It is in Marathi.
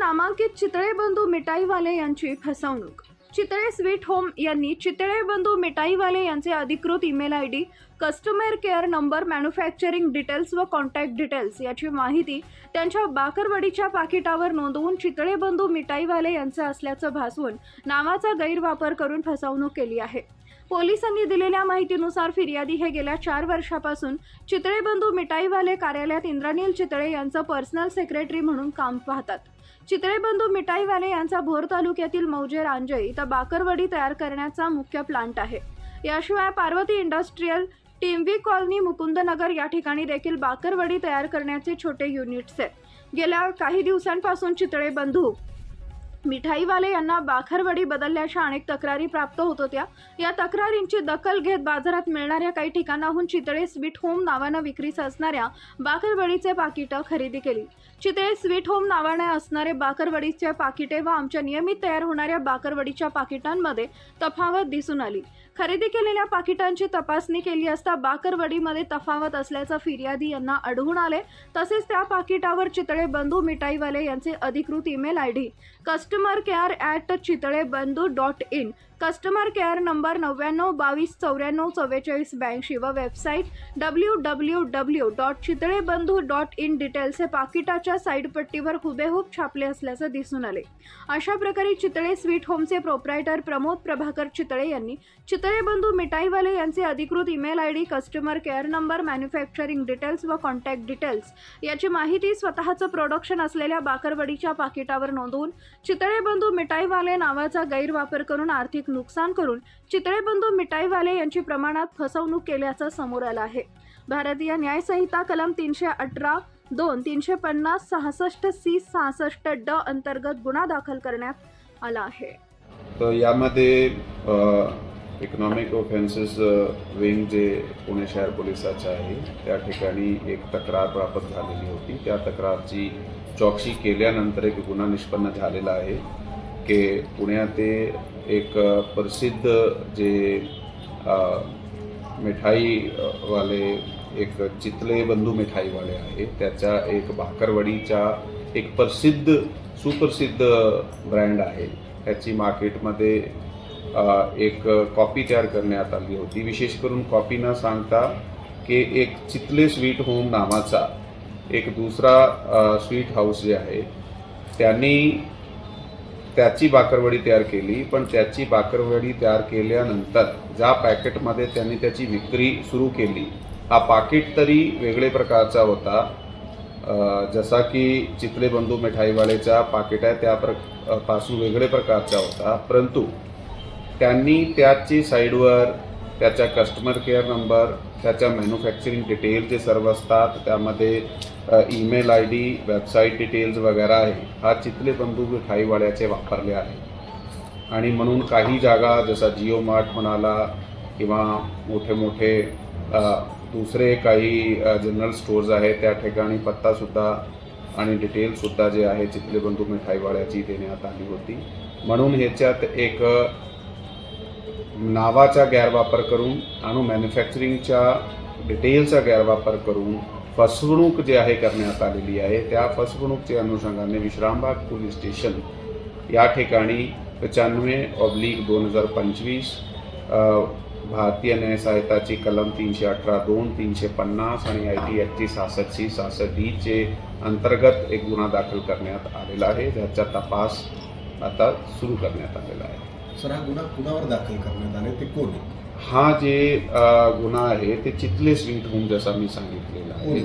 चितळे बंधू मिठाईवाले यांची फसवणूक. चितळे स्वीट होम यांनी चितळे बंधू मिठाईवाले यांचे अधिकृत email I D customer care number manufacturing details व कॉन्टॅक्ट डिटेल्स याची माहिती त्यांच्या बाकरवडीच्या पाकिटावर नोंदवून चितळे बंधू मिठाईवाले यांचं असल्याचं भासवून नावाचा गैरवापर करून फसवणूक केली आहे. पोलिसांनी दिलेल्या माहितीनुसार फिर्यादी हे गेल्या चार वर्षापासून चितळे बंधू मिठाईवाले कार्यालयात इंद्रानील चितळे यांचं पर्सनल सेक्रेटरी म्हणून काम पाहतात. चितळे बंधू मिठाईवाले यांचा भोर तालुक्यातील मौजे रांजय इथं बाकरवडी तयार करण्याचा मुख्य प्लांट आहे. याशिवाय पार्वती इंडस्ट्रीयल टिंबी कॉलनी मुकुंदनगर या ठिकाणी देखील बाकरवडी तयार करण्याचे छोटे युनिट्स आहेत गेल्या काही दिवसांपासून चितळे बंधू मिठाईवाले यांना बाखरवडी बदलल्याच्या अनेक तक्रारी प्राप्त होत होत्या. या तक्रारींची दखल घेत बाजारात मिळणाऱ्या काही ठिकाणाहून चितळे स्वीट होम नावानं विक्रीस असणाऱ्या बाकरवडीचे पाकिटं खरेदी केली. चितळे स्वीट होम नावाने असणारे बाकरवडीचे पाकिटे व आमच्या नियमित तयार होणाऱ्या बाकरवडीच्या पाकिटांमध्ये तफावत दिसून आली. खरेदी केलेल्या पाकिटांची तपासणी केली असता बाकरवडीमध्ये तफावत असल्याचं फिर्यादी यांना आढळून आले. तसेच त्या पाकिटावर चितळे बंधू मिठाईवाले यांचे अधिकृत email I D customer care at Chitale Bandhu dot in. Customer care number नव्याण्णव बावीस चौऱ्याण्णव चव्वेचाळीस ब्याऐंशी व website W W W dot Chitalebandhu dot in details हे पाकिटाच्या साईडपट्टीवर हुबेहूब छापले असल्याचं दिसून आले. अशा प्रकारे चितळे स्वीट होमचे प्रोप्रायटर प्रमोद प्रभाकर चितळे यांनी चितळेबंधू मिठाईवाले यांचे अधिकृत email I D customer care number manufacturing details व कॉन्टॅक्ट डिटेल्स याची माहिती स्वतःचं प्रोडक्शन असलेल्या बाकरवडीच्या पाकिटावर नोंदवून चितळेबंधू मिठाईवाले नावाचा गैरवापर करून आर्थिक नुकसान करून चितळेबंधू मिठाईवाले यांची प्रमाणात फसवणूक केल्याचं समोर आलं आहे. भारतीय न्यायसंहिता कलम तीनशे अठरा दोन तीनशे पन्नास सहासष्ट सी सहासष्ट ड अंतर्गत गुन्हा दाखल करण्यात आला आहे. तर यामध्ये इकॉनॉमिक ऑफेन्सेस विंग जे पुणे शहर पोलिसाचं आहे त्या ठिकाणी एक तक्रार प्राप्त झालेली होती. त्या तक्रारची चौकशी केल्यानंतर एक गुन्हा निष्पन्न झालेला आहे. की पुण्यात एक प्रसिद्ध जे मिठाईवाले एक चितले बंधू मिठाईवाले आहे. त्याच्या एक भाकरवडीच्या एक प्रसिद्ध सुप्रसिद्ध ब्रँड आहे. त्याची मार्केटमध्ये एक कॉपी तयार करण्यात आली होती. विशेष करून कॉपी न सांगता की एक चितले स्वीट होम नावाचा एक दुसरा स्वीट हाऊस जे आहे त्यांनी त्याची बाकरवडी तयार केली पण त्याची बाकरवडी तयार केल्यानंतर ज्या पॅकेटमध्ये त्यांनी त्याची विक्री सुरू केली हा पाकिट तरी वेगळे प्रकारचा होता. जसा की चितले बंधू मिठाईवालेचा पाकिट आहे त्या प्रपासून वेगळे प्रकारचा होता. परंतु त्यांनी त्याची साईडवर त्याच्या कस्टमर केअर नंबर त्याच्या मॅन्युफॅक्चरिंग डिटेल जे सर्व असतात त्यामध्ये email I D website details वगैरे आहे. हा चितले बंदूक मिठाईवाड्याचे वापरले आहे. आणि म्हणून काही जागा जसा जिओ मार्ट म्हणाला किंवा मोठे मोठे दुसरे काही जनरल स्टोर्स आहेत त्या ठिकाणी पत्तासुद्धा आणि डिटेलसुद्धा जे आहे चितले बंधू मिठाईवाड्याची देण्यात आली होती. म्हणून ह्याच्यात एक नावाचा गैरवापर करून आणि मॅन्युफॅक्चरिंगच्या डिटेलचा गैरवापर करून फसवणूक जे आहे करण्यात आलेली आहे त्या फसवणूकच्या अनुषंगाने विश्रामबाग पोलीस स्टेशन या ठिकाणी पचानवे ऑब्लिक दोन हजार पंचवीस भारतीय न्याय सहायताची कलम तीनशे अठरा दोन तीनशे पन्नास आणि आय टी ॲक्टची सहासष्टची सहासष्ट डीचे अंतर्गत एक गुन्हा दाखल करण्यात आलेला आहे ज्याचा तपास आता सुरू करण्यात आलेला आहे. सर हा गुन्हा कुणावर दाखल करण्यात आले ते कोण हा जे गुन्हा आहे ते चितले स्वीट होम जसा मी सांगितलेला आहे.